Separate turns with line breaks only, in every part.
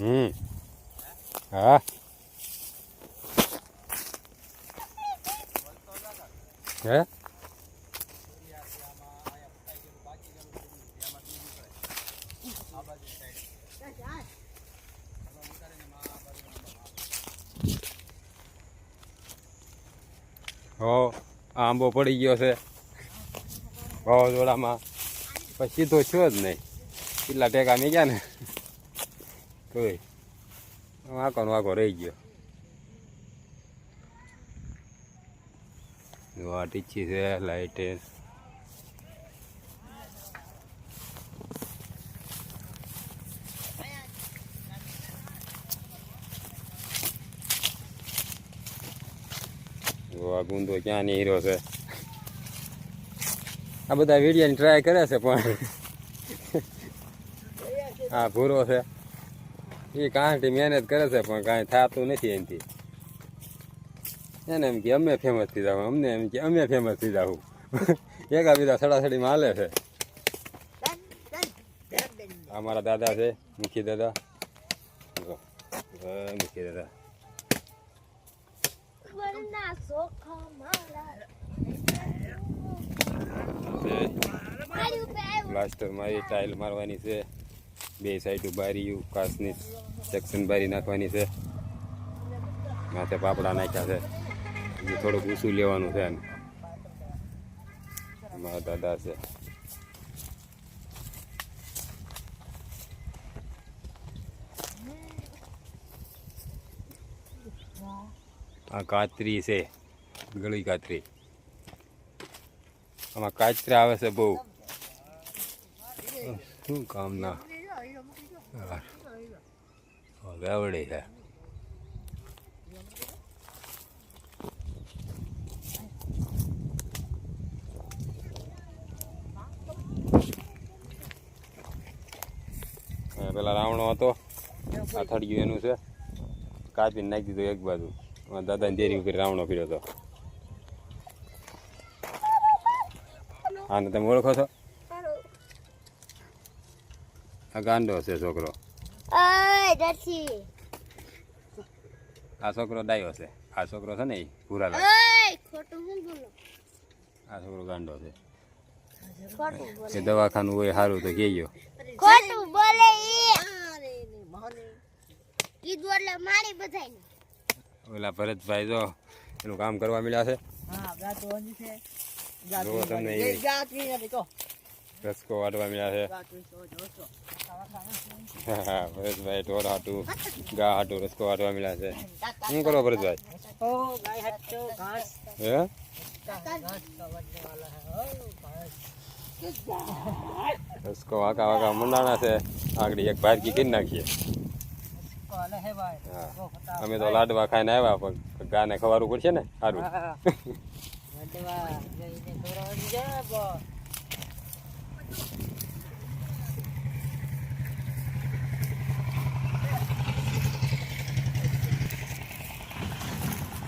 હમ. હા. હે? હો આંબો પડી ગયો છે. વાવાઝોડામાં. પછી તો છો જ નહીં. કેટલા ટેકા મેં ગયા ને કોઈ વાંકો ને વાંકો રહી ગયો આ ટીચી છે લાઈટ આ ગુંદો ક્યાં ની હીરો છે આ બધા વિડીયોની ટ્રાય કરે છે પણ હા ભૂરો છે. એ કાંઠી મહેનત કરે છે પણ કાંઈ થતું નથી એનાથી. એને એમ કે અમે ફેમસ થઈ જાવ અમને એમ કે અમે ફેમસ થઈ જાવ એકા બીજા સડાસડીમાં હાલે છે. અમારા દાદા છે મુખી દાદા. મુખી દાદા.
વરના સોખા મારી. ઉપર
પ્લાસ્ટર મારી ટાઇલ મારવાની છે. બે સાઈડ બારીયું કાચની સેક્શન બારી નાખવાની છે. માથે પાપડા નાખ્યા છે. હજી થોડુંક ઊંચું લેવાનું છે મારા દાદા છે. આ કાતરી છે. ગળી કાતરી. આમાં કાચરા આવે છે બહુ. શું કામના? વેવડી છે. પેલા રાવણો હતો. આથડિયું એનું છે. કાપીને નાખી દીધું એક બાજુ. દાદાની દેરી ઉપર રાવણો ફર્યો હતો. આને તમે ઓળખો છો? આ ગાંડો છે છોકરો આ છોકરો ડાયો છે આ છોકરો છે ને એ
બોલો
આ છોકરો ગાંડો છે એ દવાખાનું હોય સારું તો કહેજો
ખોટું બોલે ઈ ઈ મારી બધાય
ઓલા ભરતભાઈ જો એનું કામ કરવા મળ્યા છે જુઓ તમને એ રસકો વાટવા મળ્યા છે હા, ભરતભાઈ ઢોર હાટું ગા હાટું રસકો વાટવા મળ્યા છે શું કરો ભરતભાઈ હે રસકો વાંકા વાંકા મંડાણા છે આગળ એક ભારકી કરી નાખીએ હા અમે તો લાડવા ખાઈને આવ્યા પણ ગાને ખવારું પડશે ને? સારું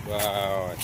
Wow.